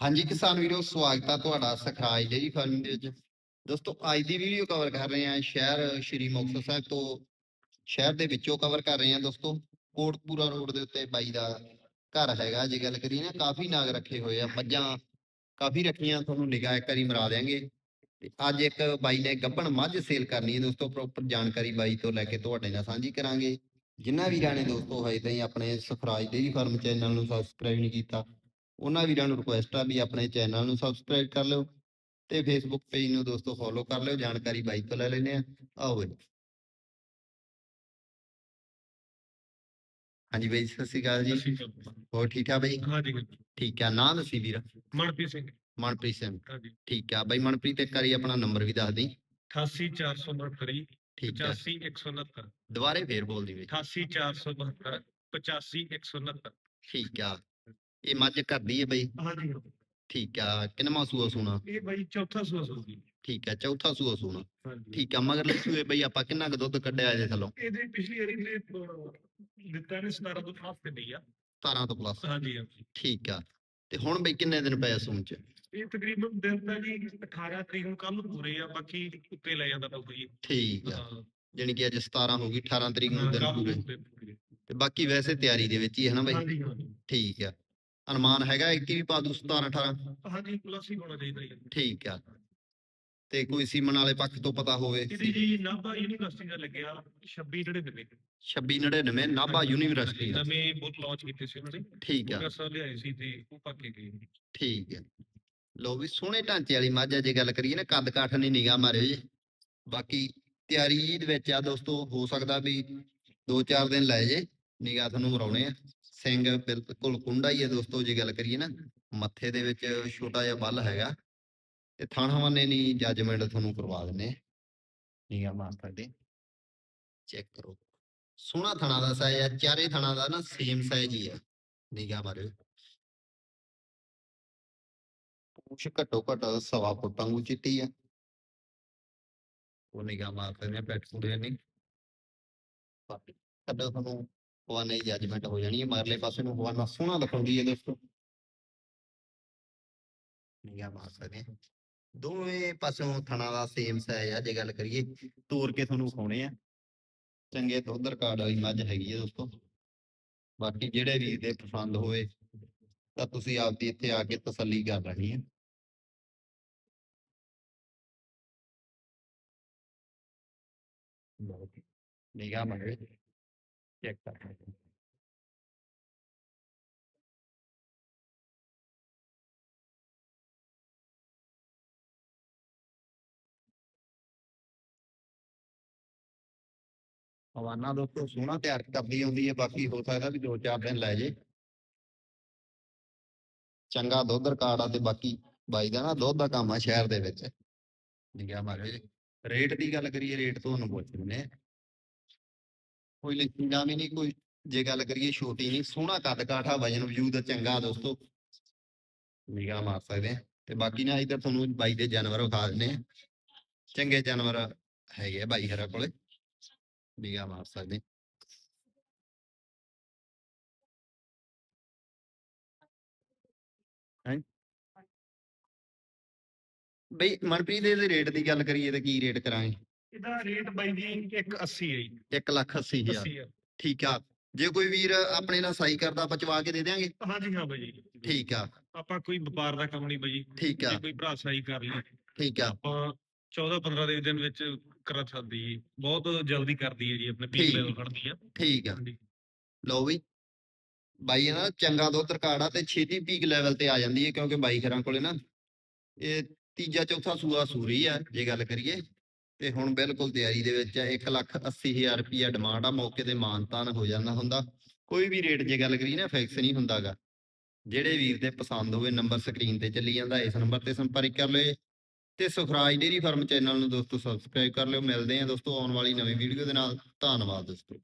ਹਾਂਜੀ, ਕਿਸਾਨ ਵੀਰੋ, ਸਵਾਗਤ ਹੈ ਤੁਹਾਡਾ ਸਖਰਾਜ ਡੇਰੀ ਫਾਰਮ ਦੇ ਵਿੱਚ ਦੋਸਤੋ, ਅੱਜ ਦੀ ਵੀਡੀਓ ਕਵਰ ਕਰ ਰਹੇ ਹਾਂ ਸ਼ਹਿਰ ਸ਼੍ਰੀ ਮੁਕਤਸਰ ਸਾਹਿਬ ਤੋਂ। ਸ਼ਹਿਰ ਦੇ ਵਿੱਚੋਂ ਕਵਰ ਕਰ ਰਹੇ ਹਾਂ ਦੋਸਤੋ, ਕੋਟਪੂਰਾ ਰੋਡ ਦੇ ਉੱਤੇ ਬਾਈ ਦਾ ਘਰ ਹੈਗਾ, ਜੇ ਗੱਲ ਕਰੀਏ ਨਾ, ਕਾਫੀ ਨਾਗ ਰੱਖੇ ਹੋਏ ਆ, ਮੱਝਾਂ ਕਾਫੀ ਰੱਖੀਆਂ, ਤੁਹਾਨੂੰ ਨਿਗਾਹ ਇੱਕ ਵਾਰੀ ਮਰਾ ਦਿਆਂਗੇ। ਤੇ ਅੱਜ ਇੱਕ ਬਾਈ ਨੇ ਗੱਭਣ ਮੱਝ ਸੇਲ ਕਰਨੀ ਹੈ ਦੋਸਤੋ ਪ੍ਰੋਪਰ ਜਾਣਕਾਰੀ ਬਾਈ ਤੋਂ ਲੈ ਕੇ ਤੁਹਾਡੇ ਨਾਲ ਸਾਂਝੀ ਕਰਾਂਗੇ। ਜਿਨ੍ਹਾਂ ਵੀਰਾਂ ਨੇ ਦੋਸਤੋ, ਹਜੇ ਤਾਈਂ ਆਪਣੇ ਸਖਰਾਜ ਡੇਰੀ ਫਾਰਮ ਚੈਨਲ ਨੂੰ ਸਬਸਕ੍ਰਾਈਬ ਨਹੀਂ ਕੀਤਾ ਉਹਨਾਂ ਵੀਰਾਂ ਨੂੰ ਰਿਕੁਐਸਟ ਆ ਵੀ ਆਪਣੇ ਚੈਨਲ ਨੂੰ ਸਬਸਕ੍ਰਾਈਬ ਕਰ ਲਿਓ ਤੇ ਫੇਸਬੁੱਕ ਪੇਜ ਨੂੰ ਦੋਸਤੋ ਫੋਲੋ ਕਰ ਲਿਓ ਜਾਣਕਾਰੀ ਬਾਈ ਤੋਂ ਲੈ ਲੈਨੇ ਆ ਆਓ ਬਈ। ਹਾਂਜੀ ਬਾਈ ਸਤਿ ਸ਼੍ਰੀ ਅਕਾਲ ਜੀ। ਹੋਰ ਠੀਕ ਆ ਬਾਈ? ਹਾਂਜੀ ਠੀਕ ਆ ਨਾਂ ਦੱਸੀ ਵੀਰ। ਮਨਪ੍ਰੀਤ ਸਿੰਘ। ਮਨਪ੍ਰੀਤ ਸਿੰਘ। ਹਾਂਜੀ। ਠੀਕ ਆ ਬਾਈ ਮਨਪ੍ਰੀਤ ਇੱਕ ਵਾਰੀ ਆਪਣਾ ਨੰਬਰ ਵੀ ਦੱਸ ਦੀ। 88469 ਠੀਕ ਆ। 85169 ਦੁਬਾਰੇ ਫੇਰ ਬੋਲ ਦੀ ਬਾਈ। 88469 85169 ਠੀਕ ਆ। ਇਹ ਮੱਝ ਕਰਦੀ ਹੈ ਬਾਈ? ਹਾਂਜੀ। ਠੀਕ ਆ ਕਿੰਨਾ ਸੂਆ ਸੂਣਾ? ਇਹ ਬਾਈ ਚੌਥਾ ਸੂਆ ਸੂਗੀ ਠੀਕ ਆ ਚੌਥਾ ਸੂਆ ਸੂਣਾ। ਹਾਂਜੀ। ਠੀਕ ਆ ਮਗਰ ਸੂਏ ਬਈ ਆਪਾਂ ਕਿੰਨਾ ਕੁ ਦੁੱਧ ਕੱਢਿਆ ਇਹਦੇ ਥੱਲੋਂ? ਇਹਦੇ ਪਿਛਲੀ ਵਾਰੀ ਨੇ ਅਹ, ਦਿੱਤਾ ਨੇ 17 ਤੋਂ ਖਾਸ ਤੇ ਨਹੀਂ ਆ। 17 ਤੋਂ ਪਲੱਸ ਹਾਂਜੀ ਹਾਂਜੀ। ਠੀਕ ਆ ਤੇ ਹੁਣ ਬਈ ਕਿੰਨੇ ਦਿਨ ਪਏ ਆ ਸੂਣ ਚ? ਇਹ ਤਕਰੀਬਨ ਦਿਨ ਤਾਂ ਜੀ 18 ਤਰੀਕ ਨੂੰ ਕੱਲ ਪੂਰੇ ਆ ਬਾਕੀ ਉੱਤੇ ਲੈ ਜਾਂਦਾ ਬਾਬੂ ਜੀ। ਠੀਕ ਆ ਹਾਂ। ਜਾਣੀ ਕਿ ਅੱਜ 17 ਹੋ ਗਈ 18 ਤਰੀਕ ਨੂੰ ਦਿਨ ਕੱਲ੍ਹ ਪੂਰੇ। ਉੱਤੇ ਪੂਰੇ। ਤੇ ਬਾਕੀ ਵੈਸੇ ਤਿਆਰੀ ਦੇ ਵਿੱਚ ਹੀ ਹੈ ਨਾ ਬਈ? ਹਾਂਜੀ ਹਾਂਜੀ। ਠੀਕ ਆ। ਅਨੁਮਾਨ ਹੈਗਾ ਇੱਕ ਵੀ ਪਾ ਦੂ 17 18 ਹਾਂਜੀ ਪਲੱਸ ਹੀ ਹੋਣਾ ਚਾਹੀਦਾ ਜੀ। ਠੀਕ ਆ। ਤੇ ਕੋਈ ਸੀਮਨ ਵਾਲੇ ਪੱਖ ਤੋਂ ਪਤਾ ਹੋਵੇ। ਇਹਦੀ ਜੀ ਨਾਭਾ ਯੂਨੀਵਰਸਿਟੀ ਦਾ ਲੱਗਿਆ 26 ਜਿਹੜੇ ਦੇ 2699 ਨਾਭਾ ਯੂਨੀਵਰਸਿਟੀ। ਦਾ ਨਵੇਂ ਬੁੱਕ ਲਾਂਚ ਕੀਤੇ ਸੀ ਉਹਨਾਂ ਨੇ। ਠੀਕ ਆ। ਪ੍ਰੋਫੈਸਰ ਲਿਆਏ ਸੀ ਤੇ ਉਹ ਪਾ ਕੇ ਗਏ। ਠੀਕ ਹੈ ਲੋ ਵੀ ਸੋਹਣੇ ਢਾਂਚੇ ਵਾਲੀ ਮੱਝ ਜੇ ਗੱਲ ਕਰੀਏ ਨਾ ਕੱਦ ਕਾਠ ਨਹੀਂ ਨਿਗਾਹ ਮਾਰਿਓ ਜੀ। ਬਾਕੀ ਤਿਆਰੀ ਦੇ ਵਿੱਚ ਆ ਦੋਸਤੋ ਹੋ ਸਕਦਾ ਵੀ 2-4 ਦਿਨ ਲੈ ਜੇ ਨਿਗਾਹ ਤੁਹਾਨੂੰ ਮਰਾਉਣੇ ਆ। ਸਿੰਘ ਬਿਲਕੁਲ ਕੁੰਡਾ ਹੀ ਹੈ ਦੋਸਤੋ ਜੇ ਗੱਲ ਕਰੀਏ ਨਾ ਮੱਥੇ ਦੇ ਵਿੱਚ ਛੋਟਾ ਜਿਹਾ ਬੱਲ ਹੈਗਾ ਤੇ ਥਣ ਹਵਾਨੇ ਨਹੀਂ ਜੱਜਮੈਂਟ ਤੁਹਾਨੂੰ ਕਰਵਾ ਦਿੰਨੇ। ਨਿਗਾਹ ਮਾਰ ਸਕਦੇ ਚੈੱਕ ਕਰੋ। ਸੋਹਣਾ ਥਣਾ ਦਾ ਸਾਈਜ਼ ਆ ਚਾਰੇ ਥਣਾ ਦਾ ਨਾ ਸੇਮ ਸਾਈਜ਼ ਹੀ ਆ। ਨਿਗਾਹ ਮਾਰਿਓ। ਪੂਛ ਘੱਟੋ ਘੱਟ ਸਵਾ ਫੁੱਟ ਵਾਂਗੂ ਚਿੱਟੀ ਆ। ਉਹ ਨਿਗਾਹ ਮਾਰਦੇ ਨੇ ਪੈਟ ਪੂਰੇ ਨਹੀਂ ਕਦੋਂ ਤੁਹਾਨੂੰ। ਹਵਾ ਨਹੀਂ ਜੱਜਮੈਂਟ ਹੋ ਜਾਣੀ ਹੈ ਮਰਲੇ ਪਾਸੇ ਨੂੰ ਹਵਾ ਨਾ ਸੋਹਣਾ ਦਿਖਾਉਂਦੀ ਹੈ ਦੋਸਤੋ। ਨਿਗਾਹ ਮਾਰ ਸਕਦੇ ਹਾਂ। ਦੋਵੇਂ ਪਾਸੋਂ ਥਣਾ ਦਾ ਸੇਮ ਸਾਈਜ਼ ਆ, ਜੇ ਗੱਲ ਕਰੀਏ ਤੋੜ ਕੇ ਤੁਹਾਨੂੰ ਵਿਖਾਉਣੇ ਆ। ਚੰਗੇ ਦੁੱਧ ਰਿਕਾਰਡ ਵਾਲੀ ਮੱਝ ਹੈਗੀ ਹੈ ਦੋਸਤੋ। ਬਾਕੀ ਜਿਹੜੇ ਵੀਰ ਦੇ ਪਸੰਦ ਹੋਵੇ ਤਾਂ ਤੁਸੀਂ ਆਪਦੀ ਇੱਥੇ ਆ ਕੇ ਤਸੱਲੀ ਕਰ ਲੈਣੀ ਹੈ। ਨਿਗਾਹ ਮਾਰੇ ਚੈੱਕ ਕਰ ਸਕਦੇ ਹਵਾਨਾ ਦੋਸਤੋ ਸੋਹਣਾ ਤਿਆਰ ਕਰਦੀ ਆਉਂਦੀ ਹੈ ਬਾਕੀ ਹੋ ਸਕਦਾ ਵੀ ਦੋ ਚਾਰ ਦਿਨ ਲੈ ਜੇ। ਚੰਗਾ ਦੁੱਧ ਰਿਕਾਰਡ ਆ ਤੇ ਬਾਕੀ ਬਾਈ ਦਾ ਨਾ ਦੁੱਧ ਦਾ ਕੰਮ ਆ ਸ਼ਹਿਰ ਦੇ ਵਿੱਚ। ਨਿਗਾਹ ਮਾਰਿਓ ਜੀ। ਰੇਟ ਦੀ ਗੱਲ ਕਰੀਏ, ਰੇਟ ਤੁਹਾਨੂੰ ਪੁੱਛ ਲੈਂਦੇ ਕੋਈ ਲਿਖੀਗਾ ਵੀ ਨਹੀਂ, ਕੋਈ ਜੇ ਗੱਲ ਕਰੀਏ ਛੋਟੀ ਨਹੀਂ, ਸੋਹਣਾ ਕੱਦ ਕਾਠਾ ਵਜਨ ਵਜੂਦ ਚੰਗਾ ਦੋਸਤੋ। ਨਿਗਾਹ ਮਾਰ ਸਕਦੇ ਆ। ਤੇ ਬਾਕੀ ਨਾ ਇਧਰ ਤੁਹਾਨੂੰ ਬਾਈ ਦੇ ਜਾਨਵਰ ਵਿਖਾ ਦਿੰਦੇ ਆ। ਚੰਗੇ ਜਾਨਵਰ ਹੈਗੇ ਆ ਬਾਈ ਹਰਾ ਕੋਲੇ। ਨਿਗਾਹ ਮਾਰ ਸਕਦੇ ਹੈ? ਬਈ ਮਨਪ੍ਰੀਤ ਦੇ ਰੇਟ ਦੀ ਗੱਲ ਕਰੀਏ ਤਾਂ ਕੀ ਰੇਟ ਕਰਾਂਗੇ? ਇਹਦਾ ਰੇਟ ਬਾਈ ਜੀ 180 ਹੈ ਜੀ। 1 ਲੱਖ 80 ਹਜ਼ਾਰ। 80 ਹੈ ਠੀਕ ਆ। ਜੇ ਕੋਈ ਵੀਰ ਆਪਣੇ ਨਾਲ ਸਾਈ ਕਰਦਾ ਆਪਾਂ ਚਵਾ ਕੇ ਦੇ ਦਿਆਂਗੇ? ਹਾਂਜੀ ਹਾਂ ਬਾਈ ਜੀ। ਠੀਕ ਆ। ਆਪਾਂ ਕੋਈ ਵਪਾਰ ਦਾ ਕੰਮ ਨਹੀਂ ਬਾਈ ਜੀ। ਠੀਕ ਆ। ਜੇ ਕੋਈ ਭਰਾ ਸਹੀ ਕਰ ਲਈ ਠੀਕ ਆ। ਆਪਾਂ 14 15 ਦੇ ਦਿਨ ਵਿੱਚ ਕਰਾ ਸਕਦੀ ਜੀ ਬਹੁਤ ਜਲਦੀ ਕਰਦੀ ਹੈ ਜੀ ਆਪਣੇ। ਪੀਕ ਲੈਵਲ ਖੜਦੀ ਆ। ਠੀਕ ਆ। ਲਓ ਵੀ ਬਾਈ ਨਾ ਚੰਗਾ ਦੁੱਧ ਆ ਤੇ ਛੇਤੀ ਪੀਕ ਲੈਵਲ ਤੇ ਆ ਜਾਂਦੀ ਹੈ ਕਿਉਂਕਿ ਬਾਈ ਖਰਾਂ ਕੋਲੇ ਨਾ ਇਹ ਤੀਜਾ ਚੌਥਾ ਸੂਆ ਸੂਰੀ ਆ ਜੇ ਗੱਲ ਕਰੀਏ। ਤੇ ਹੁਣ ਬਿਲਕੁਲ ਤਿਆਰੀ ਦੇ ਵਿੱਚ ਆ 1 ਲੱਖ 80 ਹਜ਼ਾਰ ਡਿਮਾਂਡ ਆ, ਮੌਕੇ ਤੇ ਮਾਨਤਾਨ ਹੋ ਜਾਂਦਾ ਹੁੰਦਾ। ਕੋਈ ਵੀ ਰੇਟ ਜੇ ਗੱਲ ਕਰੀਏ ਨਾ ਫਿਕਸ ਨਹੀਂ ਹੁੰਦਾਗਾ। ਜਿਹੜੇ ਵੀਰ ਦੇ ਪਸੰਦ ਹੋਵੇ ਨੰਬਰ ਸਕਰੀਨ ਤੇ ਚੱਲੀ ਜਾਂਦਾ, ਇਸ ਨੰਬਰ ਤੇ ਸੰਪਰਕ ਕਰ ਲਿਓ ਤੇ ਸੁਖਰਾਜ ਡੇਰੀ ਫਾਰਮ ਚੈਨਲ ਨੂੰ ਦੋਸਤੋ ਸਬਸਕ੍ਰਾਈਬ ਕਰ ਲਿਓ। ਮਿਲਦੇ ਆ ਦੋਸਤੋ ਆਉਣ ਵਾਲੀ ਨਵੀਂ ਵੀਡੀਓ ਦੇ ਨਾਲ। ਧੰਨਵਾਦ ਦੋਸਤੋ।